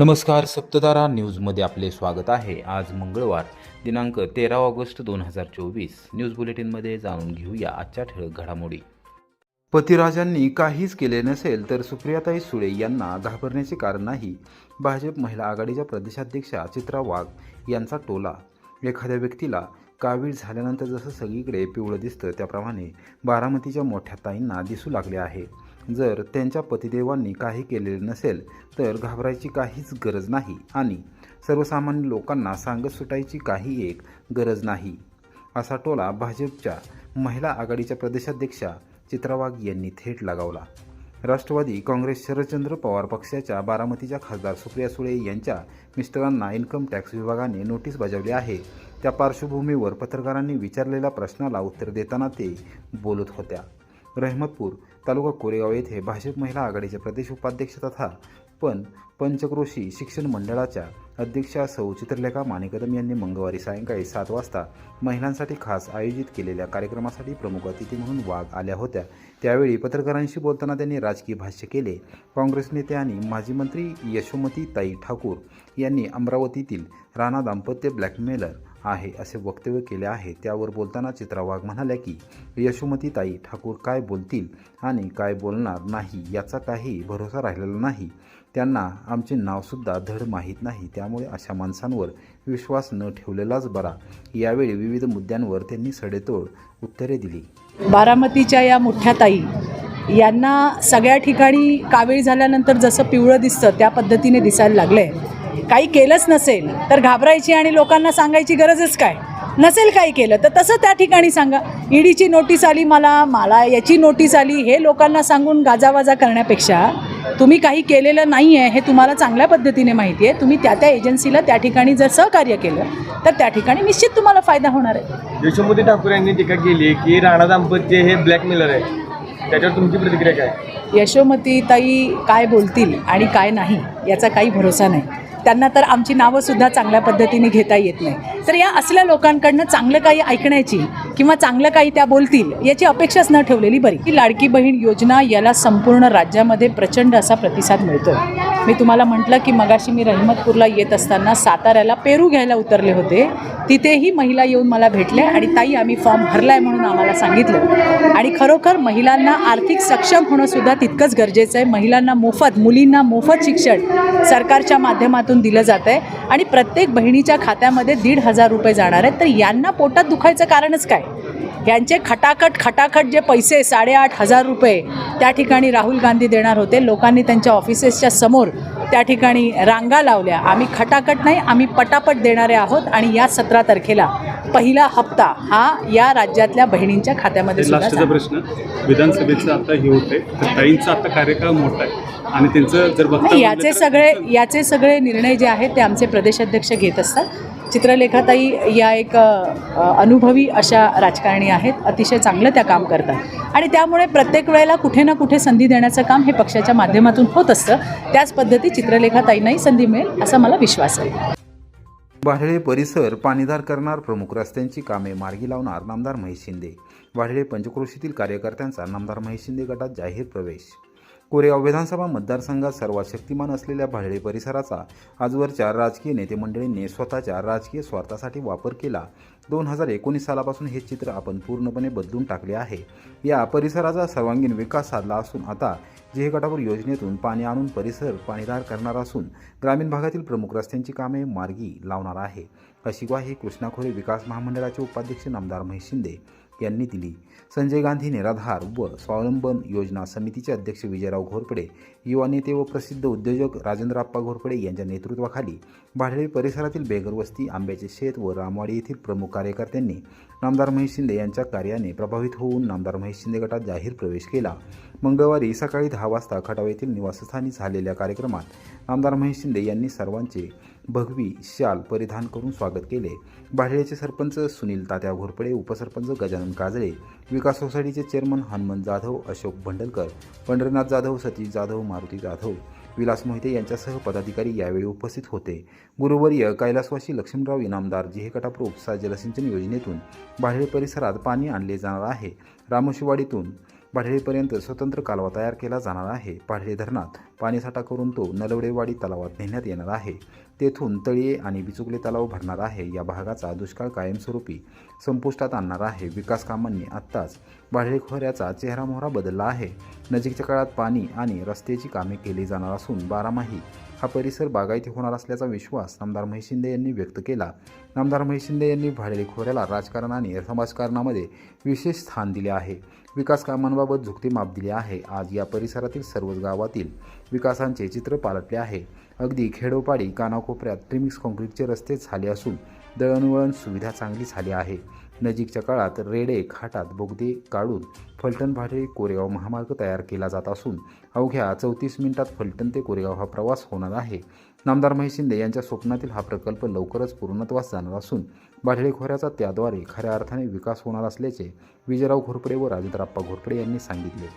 नमस्कार सप्तधारा न्यूजमध्ये आपले स्वागत आहे. आज मंगळवार दिनांक तेरा ऑगस्ट दोन हजार चोवीस. न्यूज बुलेटिनमध्ये जाणून घेऊया आजच्या ठळक घडामोडी. पतिराजांनी काहीच केले नसेल तर सुप्रियाताई सुळे यांना घाबरण्याचे कारण नाही. भाजप महिला आघाडीच्या प्रदेशाध्यक्षा चित्रा वाघ यांचा टोला. एखाद्या व्यक्तीला कावीळ झाल्यानंतर जसं सगळीकडे पिवळं दिसतं त्याप्रमाणे बारामतीच्या मोठ्या ताईंना दिसू लागले आहे. जर त्यांच्या पतिदेवांनी काही केलेले नसेल तर घाबरायची काहीच गरज नाही आणि सर्वसामान्य लोकांना सांगत सुटायची काही एक गरज नाही. असा टोला भाजपच्या महिला आघाडीच्या प्रदेशाध्यक्षा चित्रा वाघ यांनी थेट लगावला. राष्ट्रवादी काँग्रेस शरदचंद्र पवार पक्षाच्या बारामतीच्या खासदार सुप्रिया सुळे यांच्या मिस्टरांना इन्कम टॅक्स विभागाने नोटीस बजावली आहे. त्या पार्श्वभूमीवर पत्रकारांनी विचारलेल्या प्रश्नाला उत्तर देताना ते बोलत होत्या. रहमतपूर तालुका कोरेगाव येथे भाजप महिला आघाडीचे प्रदेश उपाध्यक्ष तथा पण पंचक्रोशी शिक्षण मंडळाच्या अध्यक्षा सौ चित्रलेखा मानेकदम यांनी मंगळवारी सायंकाळी सात वाजता महिलांसाठी खास आयोजित केलेल्या कार्यक्रमासाठी प्रमुख अतिथी म्हणून वाघ आल्या होत्या. त्यावेळी पत्रकारांशी बोलताना त्यांनी राजकीय भाष्य केले. काँग्रेस नेते आणि माजी मंत्री यशोमती ताई ठाकूर यांनी अमरावतीतील राणा दाम्पत्य ब्लॅकमेलर आहे असे वक्तव्य केले आहे. त्यावर बोलताना चित्रा वाघ म्हणाल्या की यशोमती ताई ठाकूर काय बोलतील आणि काय बोलणार नाही याचा काही भरोसा राहिलेला नाही. त्यांना आमचे नावसुद्धा धड माहीत नाही. त्यामुळे अशा माणसांवर विश्वास न ठेवलेलाच बरा. यावेळी विविध मुद्द्यांवर त्यांनी सडेतोड उत्तरे दिली. बारामतीच्या या मोठ्या ताई यांना सगळ्या ठिकाणी कावेळी झाल्यानंतर जसं पिवळं दिसतं त्या पद्धतीने दिसायला लागलं आहे काही केलंच नसेल तर घाबरायची आणि लोकांना सांगायची गरजच काय? नसेल काही केलं तर तसं त्या ठिकाणी सांगा. ईडीची नोटीस आली मला मला याची नोटीस आली हे लोकांना सांगून गाजावाजा करण्यापेक्षा तुम्ही काही केलेलं नाही आहे हे तुम्हाला चांगल्या पद्धतीने माहिती आहे. तुम्ही त्या त्या एजन्सीला त्या ठिकाणी जर सहकार्य केलं तर त्या ठिकाणी निश्चित तुम्हाला फायदा होणार आहे. यशोमती ठाकूर यांनी टीका केली की राणा दाम्पत्य हे ब्लॅकमेलर आहे. त्याच्यावर तुमची प्रतिक्रिया काय? यशोमती ताई काय बोलतील आणि काय नाही याचा काही भरोसा नाही. त्यांना तर आमची नावंसुद्धा चांगल्या पद्धतीने घेता येत नाही. तर या असल्या लोकांकडनं चांगलं काही ऐकण्याची किंवा चांगलं काही त्या बोलतील याची अपेक्षाच न ठेवलेली बरी. ही लाडकी बहीण योजना याला संपूर्ण राज्यामध्ये प्रचंड असा प्रतिसाद मिळतो मी तुम्हाला म्हटलं की मगाशी मी रहिमतपूरला येत असताना साताऱ्याला पेरू घ्यायला उतरले होते. तिथेही महिला येऊन मला भेटल्या आणि ताई आम्ही फॉर्म भरला आहे म्हणून आम्हाला सांगितलं. आणि खरोखर महिलांना आर्थिक सक्षम होणंसुद्धा तितकंच गरजेचं आहे. महिलांना मोफत मुलींना मोफत शिक्षण सरकारच्या माध्यमातून दिलं जात आहे आणि प्रत्येक बहिणीच्या खात्यामध्ये दीड हजार रुपये जाणार आहेत. तर यांना पोटात दुखायचं कारणच काय? यांचे खटाखट खटाखट जे पैसे साडेआठ हजार रुपये त्या ठिकाणी राहुल गांधी देणार होते. लोकांनी त्यांच्या ऑफिसेसच्या समोर त्या ठिकाणी रांगा लावल्या. आम्ही खटाखट नाही आम्ही पटापट देणारे आहोत आणि या सतरा तारखेला पहिला हप्ता हा या राज्यातल्या बहिणींच्या खात्यामध्ये लास्टचा. प्रश्न विधानसभेचं आता हे तर ताईंचा आता कार्यकाळ मोठा आहे. आणि त्यांचं जर याचे सगळे याचे सगळे निर्णय जे आहेत ते आमचे प्रदेशाध्यक्ष घेत असतात. चित्रलेखाताई या एक अनुभवी अशा राजकारणी आहेत. अतिशय चांगलं त्या काम करतात. आणि त्यामुळे प्रत्येक वेळेला कुठे ना कुठे संधी देण्याचं काम हे पक्षाच्या माध्यमातून होत असतं. त्याच पद्धती चित्रलेखाताईंनाही संधी मिळेल असा मला विश्वास आहे. वाढळे परिसर पाणीदार करणार प्रमुख रस्त्यांची कामे मार्गी लावणार नामदार महेश शिंदे. वाढळे पंचक्रोशीतील कार्यकर्त्यांचा नामदार महेश शिंदे गटात जाहीर प्रवेश. कोरेगाव विधानसभा मतदारसंघात सर्वात शक्तिमान असलेल्या भाडळे परिसराचा आजवरच्या राजकीय नेते मंडळींनी स्वतःच्या राजकीय स्वार्थासाठी वापर केला. दोन हजार एकोणीस सालापासून हे चित्र आपण पूर्णपणे बदलून टाकले आहे. या परिसराचा सर्वांगीण विकास साधला असून आता जिहे गटावर योजनेतून पाणी आणून परिसर पाणीदार करणार असून ग्रामीण भागातील प्रमुख रस्त्यांची कामे मार्गी लावणार आहे. अशी ग्वाही कृष्णाखोरे विकास महामंडळाचे उपाध्यक्ष नामदार महेश शिंदे यांनी दिली. संजय गांधी निराधार व स्वावलंबन योजना समितीचे अध्यक्ष विजयराव घोरपडे युवा नेते व प्रसिद्ध उद्योजक राजेंद्रप्पा घोरपडे यांच्या नेतृत्वाखाली भाडळे परिसरातील बेगरवस्ती आंब्याचे शेत व रामवाडी येथील प्रमुख कार्यकर्त्यांनी नामदार महेश शिंदे यांच्या कार्याने प्रभावित होऊन नामदार महेश शिंदे गटात जाहीर प्रवेश केला. मंगळवारी सकाळी दहा वाजता खटाव येथील निवासस्थानी झालेल्या कार्यक्रमात नामदार महेश शिंदे यांनी सर्वांचे भगवी शाल परिधान करून स्वागत केले. बाहेरचे सरपंच सुनील तात्या घोरपडे उपसरपंच गजानन काजळे विकास सोसायटीचे चेअरमन हनुमंत जाधव अशोक भंडलकर पंढरीनाथ जाधव सतीश जाधव मारुती जाधव विलास मोहिते यांच्यासह पदाधिकारी यावेळी उपस्थित होते. गुरुवर्य कैलासवासी लक्ष्मीराव इनामदार जिहे कटापूर उपसा जलसिंचन योजनेतून बाहेर परिसरात पाणी आणले जाणार आहे. रामशिवाडीतून पाढळीपर्यंत स्वतंत्र कालवा तयार केला जाणार आहे. पाढळी धरणात पाणीसाठा करून तो नलवडेवाडी तलावात नेण्यात येणार आहे. तेथून तळीये आणि बिचुकले तलाव भरणार आहे. या भागाचा दुष्काळ कायमस्वरूपी संपुष्टात आणणार आहे. विकास कामांनी आत्ताच भाडळे खोऱ्याचा चेहरामोहरा बदलला आहे. नजीकच्या काळात पाणी आणि रस्त्याची कामे केली जाणार असून बारामाही हा परिसर बागायती होणार असल्याचा विश्वास नामदार महेश शिंदे यांनी व्यक्त केला. नामदार महेश शिंदे यांनी भाडळे खोऱ्याला राजकारण आणि समाजकारणामध्ये विशेष स्थान दिले आहे. विकास कामांबाबत झुकते माप दिले आहे. आज या परिसरातील सर्वच गावातील विकासांचे चित्र पालटले आहे. अगदी खेडोपाडी कानाकोपऱ्यात ट्रिमिक्स काँक्रीटचे रस्ते झाले असून दळणवळण सुविधा चांगली झाली आहे. नजीकच्या काळात रेडे खाटात बोगदे काढून फलटण भाटे कोरेगाव महामार्ग तयार केला जात असून अवघ्या चौतीस मिनिटात फलटण ते कोरेगाव हा प्रवास होणार आहे. नामदार महेश शिंदे यांच्या स्वप्नातील हा प्रकल्प लवकरच पूर्णत्वास जाणार असून भाडळे खोऱ्याचा त्याद्वारे खऱ्या अर्थाने विकास होणार असल्याचे विजयराव घोरपडे व राजेंद्रप्पा घोरपडे यांनी सांगितले.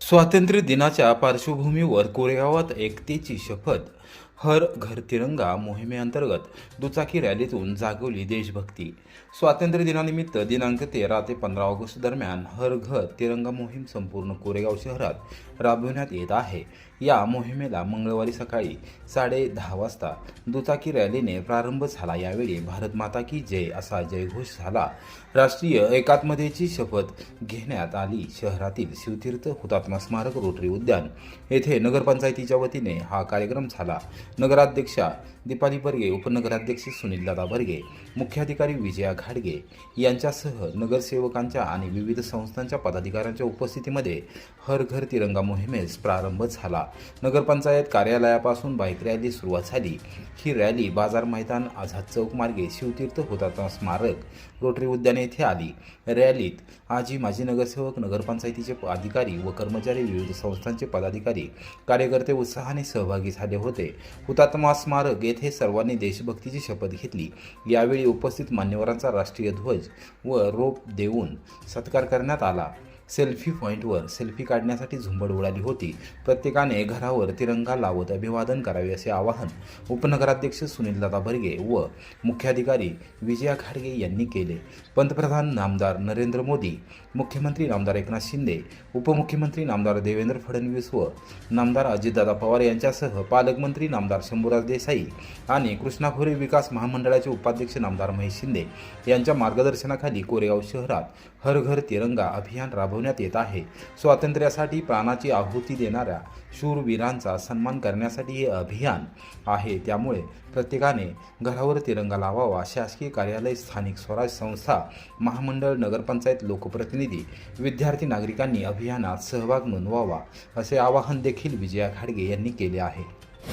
स्वातंत्र्य दिनाच्या पार्श्वभूमीवर कोरेगावात एकतेची शपथ हर घर तिरंगा मोहिमेअंतर्गत दुचाकी रॅलीतून जागवली देशभक्ती. स्वातंत्र्य दिनानिमित्त दिनांक तेरा ते पंधरा ऑगस्ट दरम्यान हर घर तिरंगा मोहीम संपूर्ण कोरेगाव शहरात राबविण्यात येत आहे. या मोहिमेला मंगळवारी सकाळी साडे दहा वाजता दुचाकी रॅलीने प्रारंभ झाला. यावेळी भारत माता की जय असा जयघोष झाला. राष्ट्रीय एकात्मतेची शपथ घेण्यात आली. शहरातील शिवतीर्थ हुतात्मा स्मारक रोटरी उद्यान येथे नगरपंचायतीच्या वतीने हा कार्यक्रम झाला. नगराध्यक्षा दीपाली बर्गे उपनगराध्यक्ष सुनीलदादा बर्गे मुख्याधिकारी विजया घाडगे यांच्यासह नगरसेवकांच्या आणि विविध संस्थांच्या पदाधिकाऱ्यांच्या उपस्थितीमध्ये हर घर तिरंगा मोहिमेस प्रारंभ झाला. नगरपंचायत कार्यालयापासून बाईक रॅली सुरुवात झाली. ही रॅली बाजार मैदान आझाद चौक मार्गे शिवतीर्थ हुतात्मा स्मारक रोटरी उद्याने येथे आली. रॅलीत आजी माजी नगरसेवक नगरपंचायतीचे अधिकारी व कर्मचारी विविध संस्थांचे पदाधिकारी कार्यकर्ते उत्साहाने सहभागी झाले होते. हुतात्मा स्मारक येथे सर्वांनी देशभक्तीची शपथ घेतली. यावेळी उपस्थित मान्यवरांचा राष्ट्रीय ध्वज व रोप देऊन सत्कार करण्यात आला. सेल्फी पॉईंटवर सेल्फी काढण्यासाठी झुंबड उडाली होती. प्रत्येकाने घरावर तिरंगा लावत अभिवादन करावे असे आवाहन उपनगराध्यक्ष सुनीलदादा बर्गे व मुख्याधिकारी विजया खाडगे यांनी केले. पंतप्रधान नामदार नरेंद्र मोदी मुख्यमंत्री नामदार एकनाथ शिंदे उपमुख्यमंत्री नामदार देवेंद्र फडणवीस व नामदार अजितदादा पवार यांच्यासह पालकमंत्री नामदार शंभूराज देसाई आणि कृष्णा खोरे विकास महामंडळाचे उपाध्यक्ष नामदार महेश शिंदे यांच्या मार्गदर्शनाखाली कोरेगाव शहरात हर घर तिरंगा अभियान राबवण्यात येत आहे. स्वातंत्र्यासाठी प्राणाची आहुती देणाऱ्या शूरवीरांचा सन्मान करण्यासाठी हे अभियान आहे. त्यामुळे प्रत्येकाने घरावर तिरंगा लावावा. शासकीय कार्यालय स्थानिक स्वराज संस्था महामंडळ नगरपंचायत लोकप्रतिनिधी विद्यार्थी नागरिकांनी अभियानात सहभाग नोंदवावा असे आवाहन देखील विजया घाडगे यांनी केले आहे.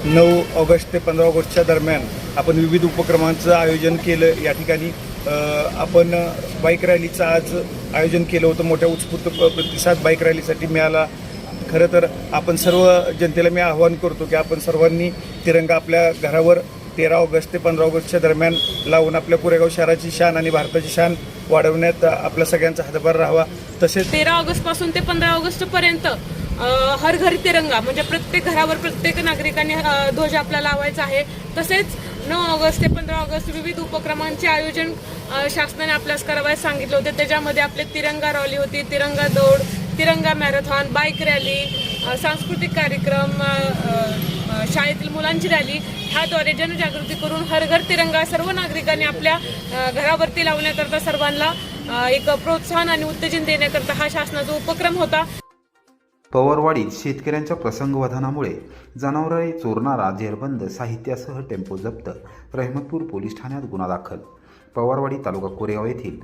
नऊ ऑगस्ट ते पंधरा ऑगस्टच्या दरम्यान आपण विविध उपक्रमांचं आयोजन केलं. या ठिकाणी आपण बाईक रॅलीचं आज आयोजन केलं होतं. मोठ्या उत्स्फूर्त प्रतिसाद बाईक रॅलीसाठी मिळाला. खरं तर आपण सर्व जनतेला मी आवाहन करतो की आपण सर्वांनी तिरंगा आपल्या घरावर तेरा ऑगस्ट ते पंधरा ऑगस्टच्या दरम्यान लावून आपल्या कोरेगाव शहराची शान आणि भारताची शान वाढवण्यात आपल्या सगळ्यांचा हातभार राहावा. तसेच तेरा ऑगस्टपासून ते पंधरा ऑगस्ट पर्यंत हर घर तिरंगा म्हणजे प्रत्येक घरावर प्रत्येक नागरिकांनी ध्वज आपला लावायचा आहे. तसेच नऊ ऑगस्ट ते पंधरा ऑगस्ट विविध उपक्रमांचे आयोजन शासनाने आपल्यास करावयास सांगितले होते. त्याच्यामध्ये आपले तिरंगा रॅली होती तिरंगा दौड तिरंगा मॅरेथॉन बाईक रॅली सांस्कृतिक कार्यक्रम शाळेतील मुलांची रॅली ह्याद्वारे जनजागृती करून हर घर तिरंगा सर्व नागरिकांनी आपल्या घरावरती लावण्याकरता सर्वांना एक प्रोत्साहन आणि उत्तेजन देण्याकरता हा शासनाचा उपक्रम होता. पवारवाडीत शेतकऱ्यांच्या प्रसंगवधानामुळे जनावरे चोरणारा झेरबंद साहित्यासह टेम्पो जप्त रहमतपूर पोलीस ठाण्यात गुन्हा दाखल. पवारवाडी तालुका कोरेगाव येथील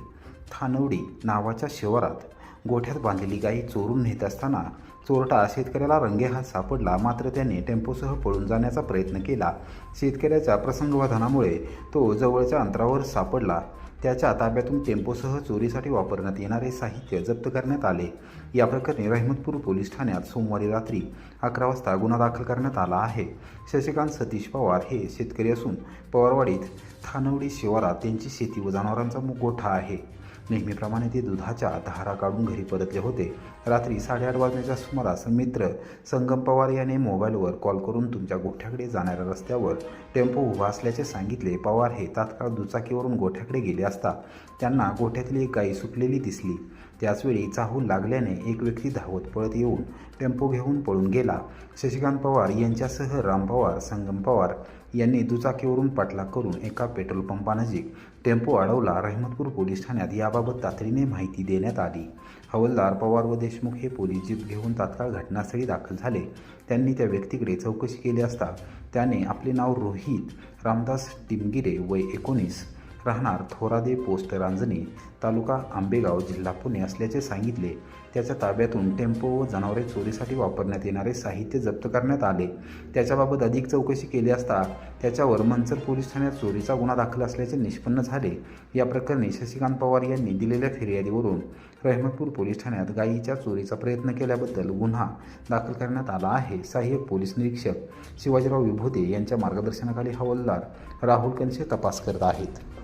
थानवडी नावाच्या शिवारात गोठ्यात बांधलेली गाई चोरून नेत असताना चोरटा शेतकऱ्याला रंगेहात सापडला. मात्र त्याने टेम्पोसह पळून जाण्याचा प्रयत्न केला. शेतकऱ्याच्या प्रसंगवधानामुळे तो जवळच्या अंतरावर सापडला. त्याच्या ताब्यातून टेम्पोसह चोरीसाठी वापरण्यात येणारे साहित्य जप्त करण्यात आले. या प्रकरणी रहमतपूर पोलीस ठाण्यात सोमवारी रात्री अकरा वाजता गुन्हा दाखल करण्यात आला आहे. शशिकांत सतीश पवार हे शेतकरी असून पवारवाडीत थानवडी शिवारात त्यांची शेती व जनावरांचा गोठा आहे. नेहमीप्रमाणे ते दुधाच्या धारा काढून घरी परतले होते. रात्री साडेआठ वाजण्याच्या सुमारास मित्र संगम पवार याने मोबाईलवर कॉल करून तुमच्या गोठ्याकडे जाणाऱ्या रस्त्यावर टेम्पो उभा असल्याचे सांगितले. पवार हे तात्काळ दुचाकीवरून गोठ्याकडे गेले असता त्यांना गोठ्यातली एक गाई सुटलेली दिसली. त्याचवेळी चाहूल लागल्याने एक व्यक्ती धावत पळत येऊन टेम्पो घेऊन पळून गेला. शशिकांत पवार यांच्यासह राम पवार संगम पवार यांनी दुचाकीवरून पाठलाग करून एका पेट्रोल पंपानजीक टेम्पो अडवला. रहमतपूर पोलीस ठाण्यात याबाबत तातडीने माहिती देण्यात आली. हवलदार पवार व देशमुख हे पोलीस जीप घेऊन तात्काळ घटनास्थळी दाखल झाले. त्यांनी त्या व्यक्तीकडे चौकशी केली असता त्याने आपले नाव रोहित रामदास टिमगिरे वय एकोणीस राहणार थोरादे पोस्ट रांजणी तालुका आंबेगाव जिल्हा पुणे असल्याचे सांगितले. त्याच्या ताब्यातून टेम्पो व जनावरे चोरीसाठी वापरण्यात येणारे साहित्य जप्त करण्यात आले. त्याच्याबाबत अधिक चौकशी केली असता त्याच्यावर मंचर पोलीस ठाण्यात चोरीचा गुन्हा दाखल असल्याचे निष्पन्न झाले. या प्रकरणी शशिकांत पवार यांनी दिलेल्या फिर्यादीवरून रहमतपूर पोलीस ठाण्यात गायीच्या चोरीचा प्रयत्न केल्याबद्दल गुन्हा दाखल करण्यात आला आहे सहाय्यक पोलीस निरीक्षक शिवाजीराव विभोते यांच्या मार्गदर्शनाखाली हवालदार राहुल कनशे तपास करत आहेत.